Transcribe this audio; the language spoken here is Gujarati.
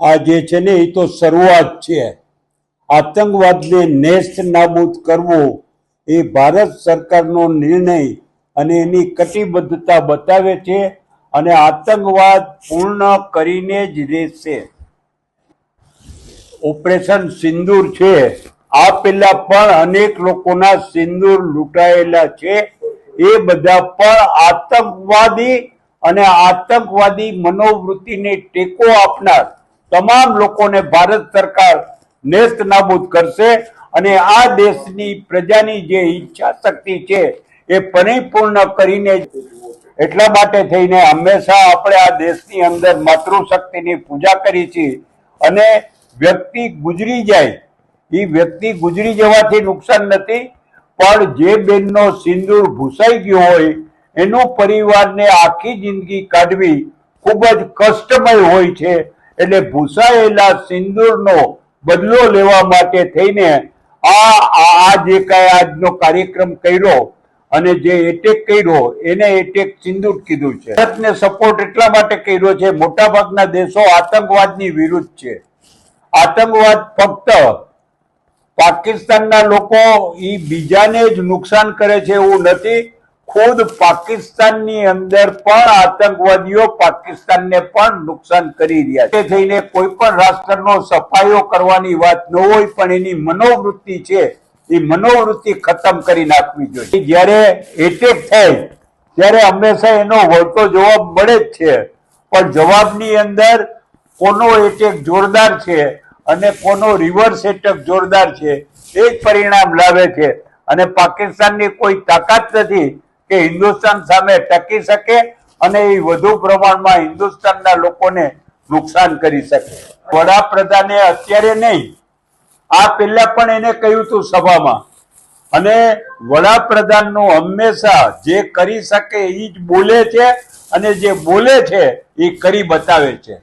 આ જે છે ને, એ તો શરૂઆત છે. આતંકવાદને નેસ્ત નાબૂદ કરવો એ ભારત સરકારનો નિર્ણય અને એની કટિબદ્ધતા બતાવે છે અને આતંકવાદ પૂર્ણ કરીને જ રહેશે. ઓપરેશન સિંદૂર છે. આ પેલા પણ અનેક લોકોના સિંદૂર લૂંટાયેલા છે. એ બધા પણ આતંકવાદી અને આતંકવાદી મનોવૃત્તિને ટેકો આપનાર તમામ લોકોને ભારત સરકાર નેસ્ત નાબૂદ કરશે અને આ દેશની પ્રજાની જે ઈચ્છા શક્તિ છે એ પરિપૂર્ણ કરીને એટલા માટે થઈને હંમેશા આપણે આ દેશની અંદર માતૃશક્તિની પૂજા કરી છે અને વ્યક્તિ ગુજરી જાય એ વ્યક્તિ ગુજરી જવાથી નુકસાન નથી, પણ જે બેનનો સિંદૂર ભૂસાઈ ગયો હોય, એનું પરિવારને આખી જિંદગી કાઢવી ખૂબ જ કષ્ટમય હોય છે. એટલે ભૂસાયેલા સિંદૂરનો બદલો લેવા માટે થઈને આ આ જે કાંઈ આજનો કાર્યક્રમ કર્યો અને જે એટેક કર્યો, એને એટેક સિંદૂર કીધું છે. ભારતને સપોર્ટ એટલા માટે કર્યો છે, મોટાભાગના દેશો આતંકવાદની વિરુદ્ધ છે. આતંકવાદ ફક્ત પાકિસ્તાનના લોકો એ બીજાને જ નુકસાન કરે છે એવું નથી. ખુદ પાકિસ્તાનની અંદર પણ આતંકવાદીઓ પાકિસ્તાનને પણ નુકસાન કરી રહ્યા છે. થઈને કોઈ પણ રાષ્ટ્રનો સફાયો કરવાની વાત ન હોય, પણ એની મનોવૃત્તિ છે, એ મનોવૃત્તિ ખતમ કરી નાખવી જોઈએ. જ્યારે એટેક થાય, ત્યારે હંમેશા એનો વળતો જવાબ મળે જ છે. પણ જવાબની અંદર કોનો એટેક જોરદાર છે અને કોનો રિવર્સ એટેક જોરદાર છે, એ જ પરિણામ લાવે છે. અને પાકિસ્તાનની કોઈ તાકાત નથી કે હિન્દુસ્તાન સામે ટકી શકે અને એ વધુ પ્રમાણમાં હિન્દુસ્તાનના લોકોને નુકસાન કરી શકે. વડાપ્રધાને અત્યારે નહીં, આ પહેલા પણ એને કહ્યું હતું સભામાં. અને વડાપ્રધાનનું હંમેશા જે કરી શકે એ જ બોલે છે અને જે બોલે છે એ કરી બતાવે છે.